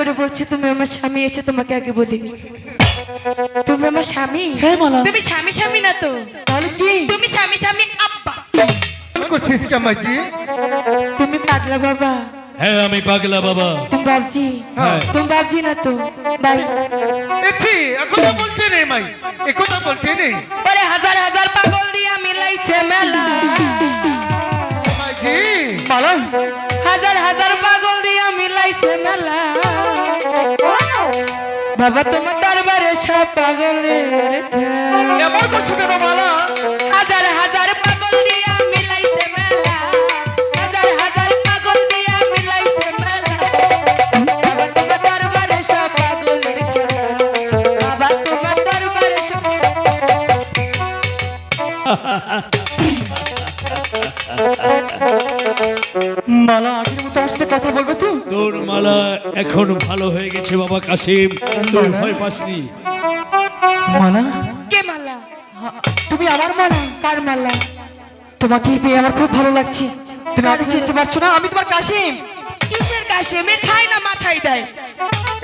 করে বলছি তুমি আমার স্বামী এসে তোমাকে আগে বলিনি তুমি আমার স্বামী? হ্যাঁ। তুমি স্বামী স্বামী না তো? তাহলে কি? তুমি স্বামী স্বামী আব্বা। করছিস কামাজি তুমি পাগলা বাবা। হ্যাঁ আমি পাগলা বাবা। তুমি বাবজি হ্যাঁ। তুমি বাবজি না তো? ভাই দেখছি এখনও বলতে নেই মাই একথা বলতে নেই। ওরে হাজার হাজার পাগল দিয়া মিলাইছে মেলা। মালা হাজার হাজার পাগল দিয়া মিলাইছে মেলা। বাবা তোমার দরবারে সব পাগলের। এমন করছ কেন মালা হাজার হাজার পাগল দিয়া মিলাইছে মেলা। হাজার হাজার পাগল দিয়া মিলাইছে মেলা। বাবা তোমার দরবারে সব পাগলের বাবা তোমার দরবারে সব মালা আগের মতো আমার সাথে কথা বলবে তো? তোর মালা এখন ভালো হয়ে গেছে বাবা কাসিম। তোর ভয় পাসনি। মালা? কে মালা? তুমি আমার মালা কার মালা? তোমাকে পেয়ে আমার খুব ভালো লাগছে। তুমি আগে চিনতে পারছ না আমি তোমার কাশিম কিসের কাছে মে খায় না মাথায় দেয়।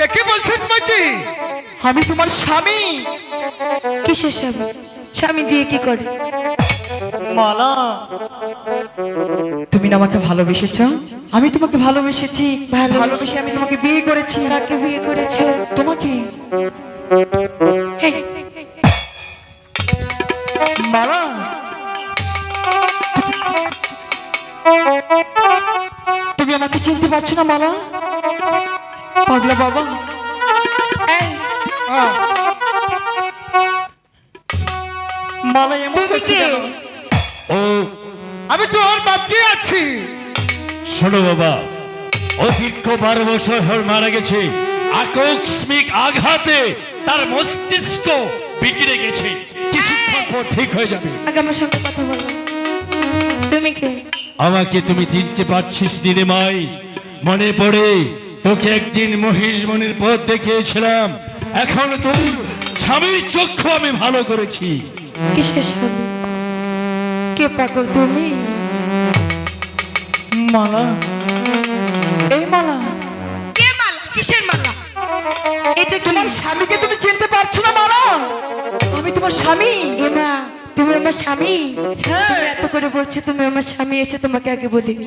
একে বলছিস মাইজি আমি তোমার স্বামী। কিসের স্বামী? স্বামী দিয়ে কি করে? মালা। তুমি না আমাকে ভালোবেসেছ? আমি তোমাকে ভালোবেসেছি। ভালোবেসে আমি তোমাকে বিয়ে করেছি। কাকে বিয়ে করেছে। তোমাকে? মালা। তুমি আমাকে চিনতে পারছ না মালা? পাগলা বাবা। হ্যাঁ। মালা এমন করছে কেন? আমি তো ওর বাপজি আছি। শোনো বাবা অধিক বারো বছর হল মারা গেছে। আকস্মিক আঘাতে তার মস্তিষ্ক বিগড়ে গেছে। কিছুক্ষণ পর ঠিক হয়ে যাবে। আগে আমার সঙ্গে কথা বলো। তুমি কে? আমাকে তুমি চিনতে পারছিস দিনে মাই। মনে পড়ে তোকে একদিন মহিষ মনের পথ দেখিয়েছিলাম। এখন তোর স্বামীর চক্ষু আমি ভালো করেছি। কিসের স্বামী? কে পাগল তুমি? মালা। এই মালা। কে মালা? কিসের মালা? এটা তোমার স্বামীকে তুমি চিনতে পারছ না মালা? আমি তোমার স্বামী। এমা তুমি আমার স্বামী? হ্যাঁ। এত করে বলছি তুমি আমার স্বামী এসে তোমাকে আগে বলিনি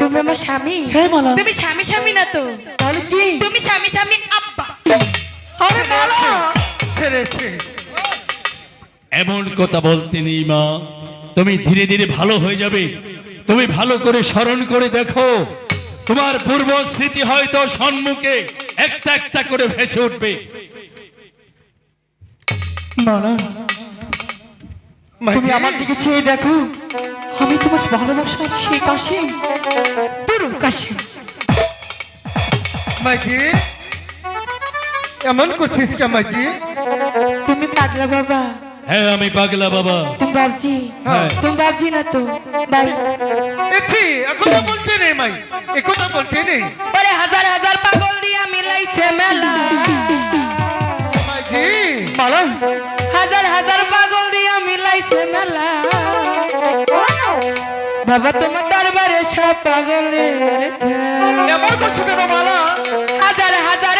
তুমি আমার স্বামী? হ্যাঁ, মালা। তুমি স্বামী স্বামী না তো? তাহলে কি? তুমি স্বামী স্বামী আব্বা। আরে মালা। ছেড়েছে। এমন কথা বলতে নেই মা। তুমি ধীরে ধীরে ভালো হয়ে যাবে। তুমি ভালো করে স্মরণ করে দেখো তোমার পূর্ব স্মৃতি হয়তো সম্মুখে একটা একটা করে ভেসে উঠবে। তুমি আমার দিকে চেয়ে দেখো আমি তোমার ভালোবাসার এমন করছিস তুমি পাগলা বাবা। হ্যাঁ আমি পাগলা বাবা। তুমি বাবজি হ্যাঁ। তুমি বাবজি না তো ভাই দেখছি এখনও বলতে নেই মাই। একথা বলতে নেই। ওরে হাজার হাজার পাগল দিয়া মিলাইছে মেলা। মাইজি। মালা। হাজার হাজার পাগল দিয়া মিলাইছে মেলা। বাবা তোমার দরবারে সব পাগলের খেলা। এমন করছ কেন মালা? হাজার হাজার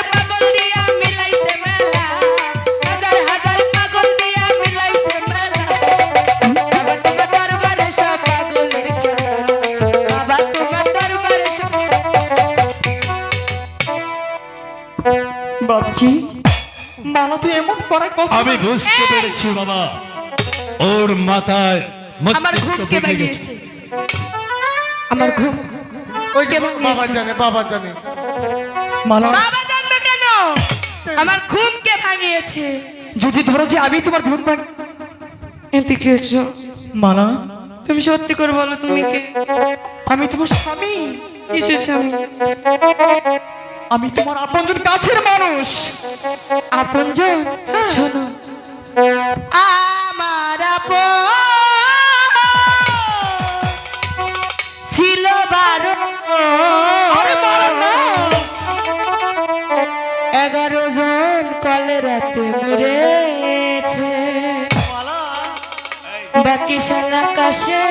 করার কথা আমি বুঝতে পেরেছি বাবা। ওর মাথায় আমার মস্তিষ্ক ঘুম কে বিগড়ে আমার ঘুম ওই যে কে ভাঙিয়েছে? বাবা জানে বাবা জানে। বাবা জানবে কেন? আমার ঘুম কে ভাঙিয়েছে। যদি ধরো যে আমি তোমার ঘুম ভাঙ এতে কি হয়েছো? মালা। তুমি সত্যি করে বলো তুমি কে? আমি তোমার স্বামী। কিসের স্বামী? আমি তোমার আপনজন কাছের মানুষ। আপনজন? শোনো। আমার ছিল বারো এগারো জন কলেরাতে মরেছে। বাকি সাল আকাশে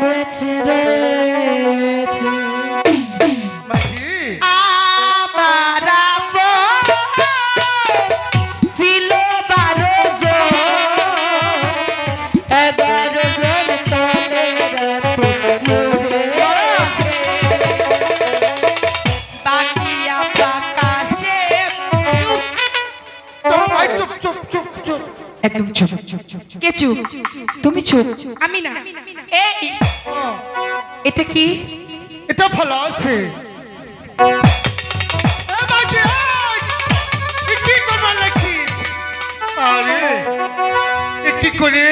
বেছে রয়েছে একদম চুপ। কে চুপ তুমি চুপ। আমি না। এই। এটা কি? এটা আছে। এ মাঝি, এই! এ কি করবার লাগছি আরে এ কি করে?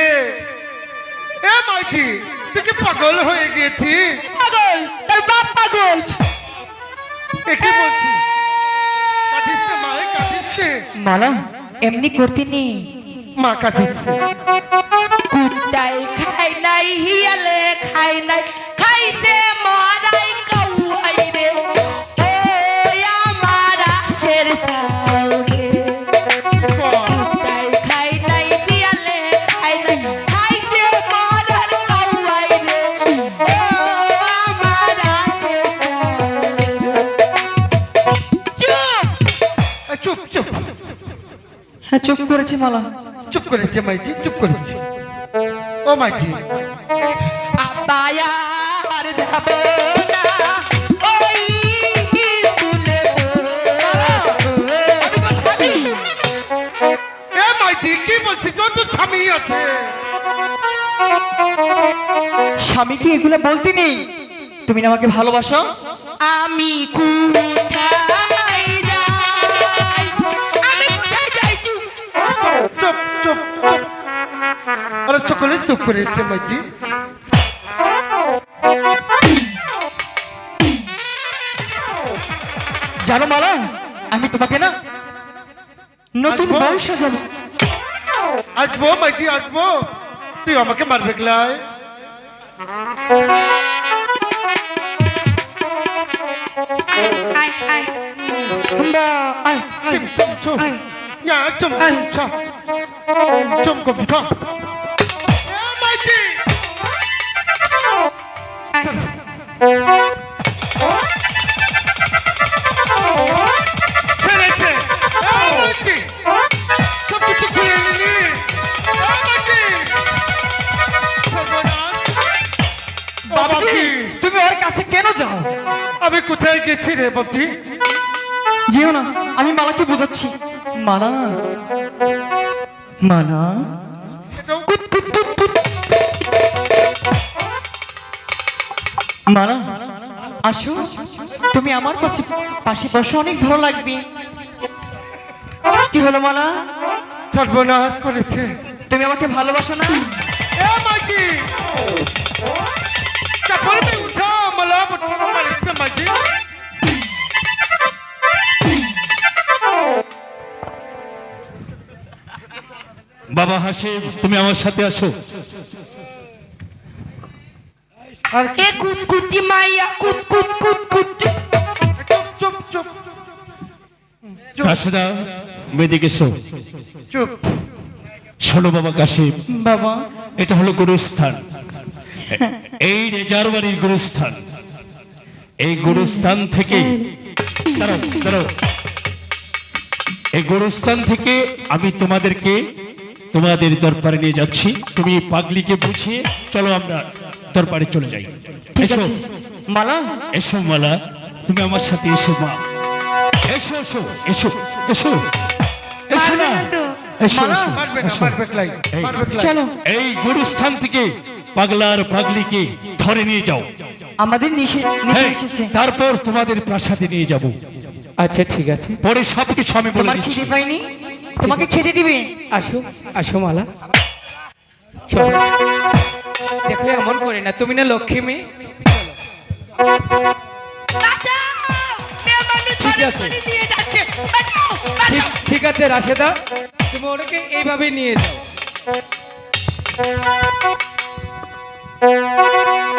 এ মাঝি তুই কি পাগল হয়ে গেছিস পাগল তোর বাপ পাগল। এ কি বলছিস। মালা এমনি করতে নেই মা কাঁদিস কুত্তাই খাই নাই হিয়ালে খাই নাই খাইছে মরাই কৌয়াই রে। ওই আমার আশের সাউরে কুত্তাই খাই নাই হিয়ালে খাই নাই খাইছে মরার কৌয়াই রে। ও আমার আশের সাউরে চুপ চুপ চুপ। হ্যাঁ চুপ করেছে মালা। চুপ করেছে মাইজি চুপ করেছে। ও মাইজি। যাব কি স্বামী আছে। স্বামীকে এগুলো বলতে নেই? তুমি আমাকে ভালোবাসো? আমি কোথায় সকলে চুপ করেছে মাইজি জানো মালা আমি তোমাকে না নতুন? বউ সাজাবো। আসব মাইজি আসব। তুই আমাকে মারবে গলাই আমরা আয়, তুমি ওর কাছে কেন যাও? আমি কোথায় গেছি রে যেও না আমি মালাকে বোঝাচ্ছি। মালা? মালা? মালা আসো তুমি আমার কাছে পাশে বসে অনেক ভালো লাগবে। কি হলো মালা? সর্বনাশ করেছে। তুমি আমাকে ভালোবাসো না? বাবা হাসিম তুমি আমার সাথে আসো। আর এ কুত কুতি মাইয়া কুত কুত কুত কুত চুপ। চুপ চুপ। চুপ। রাশেদা শোনো। বাবা কাশিম। বাবা। এটা হলো গুরুস্থান। এই রেজার বাড়ির গুরুস্থান। এই গুরুস্থান থেকে দাঁড়াও দাঁড়াও। এই গুরুস্থান থেকে আমি তোমাদেরকে তোমাদের দরবারে নিয়ে যাচ্ছি। তুমি পাগলিকে বুঝিয়ে চলো আমরা দরবারে চলে যাই। এসো। মালা? এসো মালা তুমি আমার সাথে এসো মা। এসো এসো। এসো এসো। এসো না। চলো। এই গুরুস্থান থেকে পাগলার পাগলিকে ধরে নিয়ে যাও। আমাদের তারপর তোমাদের প্রাসাদে নিয়ে যাব। আচ্ছা ঠিক আছে। পরে সবকিছু আমি বলে দিচ্ছি। পাইনি তোমাকে খেতে দিবে? আসো আসো মালা। দেখলে এমন করে না তুমি না লক্ষ্মী মেয়ে। ঠিক আছে। ঠিক রাশেদা তুমি ওটাকে এইভাবে নিয়ে যাও।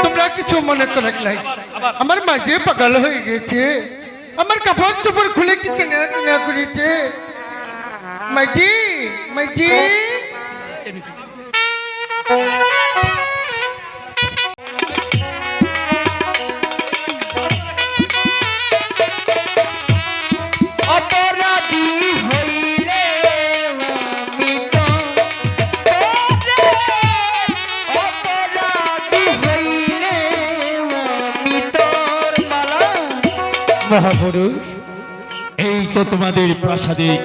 তোমরা কিছু মনে করে আমার মাঝে পাগল হয়ে গেছে। আমার কাপড় চোপড় খুলে কি কেনা কেনা করেছে? মাইজি মাইজি। মহাপুরুষ এই তো তোমাদের প্রাসাদে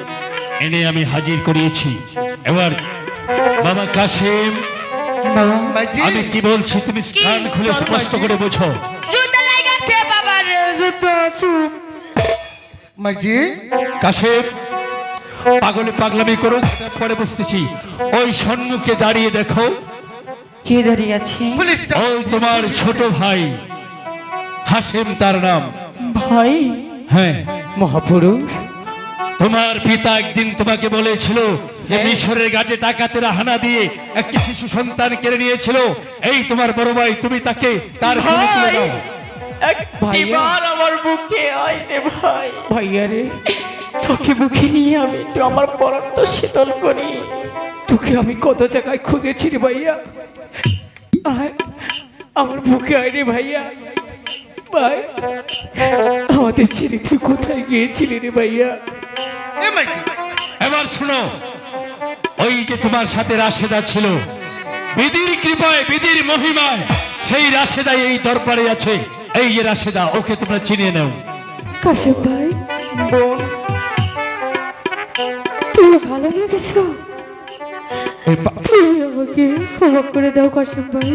এনে আমি হাজির করিয়েছি। এবার বাবা কাশিম আমি কি বলছি তুমি খুলে স্পষ্ট করে বোঝো। পাগলে পাগলামি করো পরে বসতেছি ওই সন্মুখে দাঁড়িয়ে দেখো। কে দাঁড়িয়ে আছে? ওই তোমার ছোট ভাই হাসেম তার নাম। ভাই? হ্যাঁ। মহাপুরুষ? তোমার পিতা একদিন তোমাকে বলেছিল মিশরের ঘাটে ডাকাতেরা হানা দিয়ে একটি শিশু সন্তান কেড়ে নিয়েছিল। এই তোমার বড় ভাই তুমি তাকে তার আমার বুকে আইনে ভাই। ভাইয়া রে। তোকে বুকে নিয়ে আমি একটু আমার পরানটা শীতল করি। তোকে আমি কত জায়গায় খুঁজেছি রে ভাইয়া। আয় আমার বুকে আইনে ভাইয়া। ভাই আমাদের ছেড়ে তুই কোথায় গিয়েছিলি রে ভাইয়া? এবার শোনো ওই যে তোমার সাথে রাশেদা ছিল বিধির কৃপায় বিধির মহিমায় সেই রাশেদা এই দরবারে আছে। এই যে রাশেদা ওকে তোমরা চিনিয়ে নাও। কাশেম ভাই। তুমি ভালো লেগেছো? তুমি আমাকে ক্ষমা করে দাও কাশেম ভাই।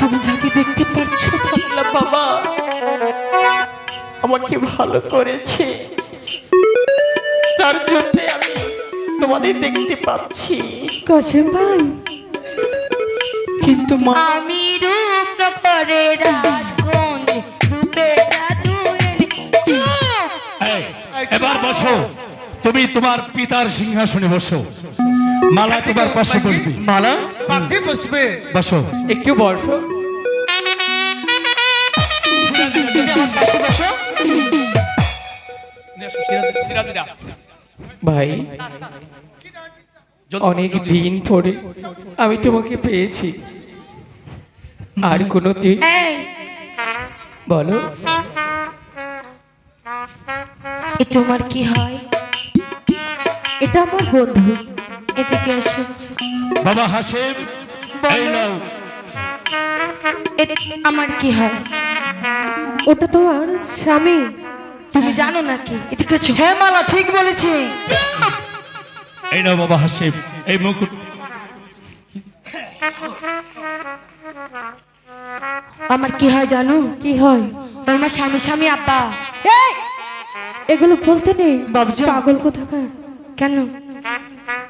তুমি যাকে দেখতে পাচ্ছ ভাবলা বাবা আমাকে ভালো করেছে। তার জন্য আমি তোমাদের দেখতে পাচ্ছি। কাশেম ভাই। কিন্তু মা আমি রূপ নকরে রাজগঞ্জ রূপে জাদু এবার বসো। তুমি তোমার পিতার সিংহাসনে বসো। মালা তোমার পাশে বসবি। মালা? পাঠে বসবে। বসো। একটু বর্ষ তুমি বসো। ভাই অনেক দিন পরে আমি তোমাকে পেয়েছি। আর কোনো দিন এই। বলো। এ তোমার কি হয়? এটা আমার বন্ধু। এদিকে এসো। বাবা হাসেম এই আমার কি হয়? ওটা তোমার স্বামী? তুমি জানো নাকি? এদিকে এসো হ্যাঁ মালা ঠিক বলেছি। এই নাও বাবা হাসেম এই মুকুট। আমার কি হয় জানো? কি হয়? আমার স্বামী স্বামী আব্বা। এই! এগুলো বলতে নেই। বাবুজান। পাগল কোথাকার? কেন?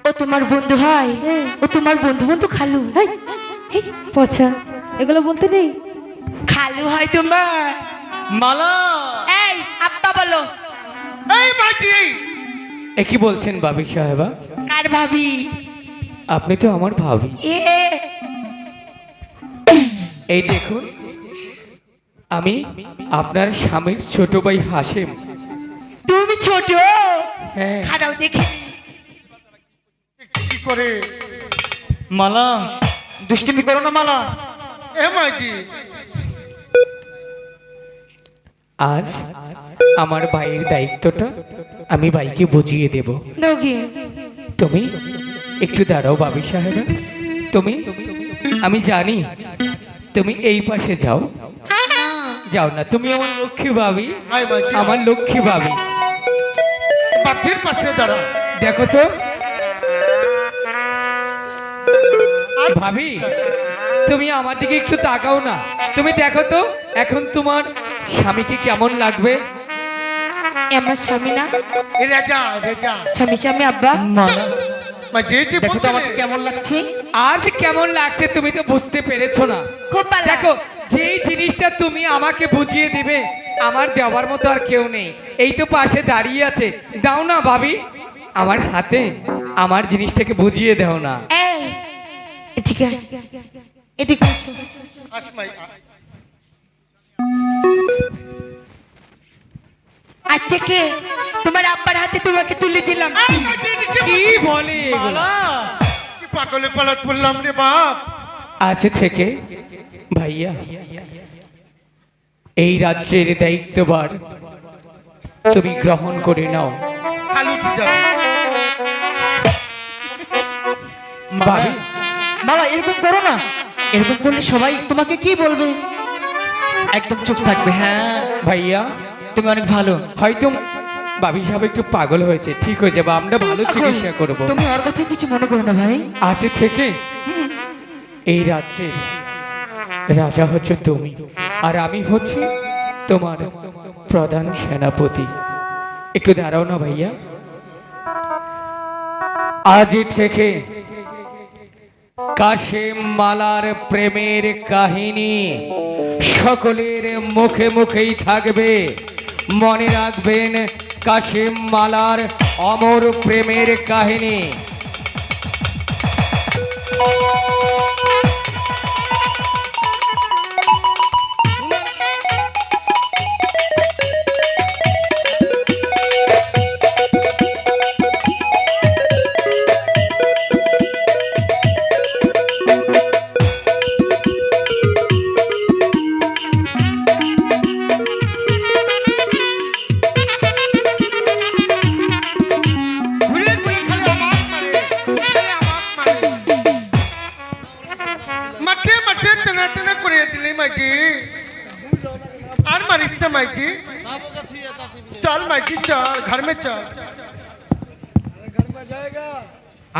ও তোমার বন্ধু হয় হ্যাঁ। ও তোমার বন্ধু বন্ধু খালু। এই, এই, পচা। এগুলো বলতে নেই। খালু হয় তোমার। মালা। এই বলো এই মাঝি। এ কি বলছেন বাবি সাহেবা কার ভাবি? আপনি তো আমার ভাবি। এ। এই দেখুন আমি আপনার স্বামীর ছোট ভাই হাসেম। তুমি ছোট? হ্যাঁ। খারাপ দেখে। কি করে? মালা দুষ্টুমি করো না মালা। এ আজ আমার ভাইয়ের দায়িত্বটা আমি ভাইকে বুঝিয়ে দেব। তুমি একটু দাঁড়াও বাবি সাহেব। তুমি আমি জানি তুমি এই পাশে যাও। যাও না তুমি আমার লক্ষ্মী ভাবি আমার লক্ষ্মী ভাবি পাথের পাশে দাঁড়া দেখো তো। ভাবি তুমি আমার দিকে একটু তাকাও না। তুমি দেখো তো এখন তোমার স্বামীকে কেমন লাগবে? আমার স্বামী না রেজা রেজা স্বামী স্বামী আব্বা দেখো তো আমাকে কেমন লাগছে আজ কেমন লাগছে তুমি তো বুঝতে পেরেছ না খুব ভালো দেখো যেই জিনিসটা তুমি আমাকে বুঝিয়ে দিবে আমার দেওয়ার মতো আর কেউ নেই এই তো পাশে দাঁড়িয়ে আছে দাও না ভাবি আমার হাতে আমার জিনিসটাকে বুঝিয়ে দাও না। এই এদিকে এদিকে এসো। আস মাই আজ থেকে তোমার আব্বার হাতে তোমাকে তুলে দিলাম। কি বলে পাগলে পালাত বললাম রে বাপ? আজ থেকে ভাইয়া এই রাজ্যের দায়িত্ববার তুমি গ্রহণ করে নাও। মালা এরকম করো না। এরকম করলে সবাই তোমাকে কি বলবে? একদম চুপ থাকবে হ্যাঁ। ভাইয়া তুমি অনেক ভালো। হয়তো বাবি সাহেব একটু পাগল হয়েছে। ঠিক হয়ে যাবে আমরা ভালো চিকিৎসা করব। তুমি ওর কথা কিছু মনে করো না ভাই। আজ থেকে? এই রাজ্যের রাজা হচ্ছে তুমি আর আমি হচ্ছি তোমার প্রধান সেনাপতি। একটু দাঁড়াও না ভাইয়া। আজ থেকে কাশেম মালার প্রেমের কাহিনী সকলের মুখে মুখেই থাকবে। মনে রাখবেন কাশিম মালার অমর প্রেমের কাহিনী।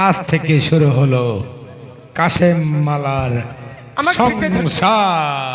আজ থেকে শুরু হলো কাশেম মালার সংসার।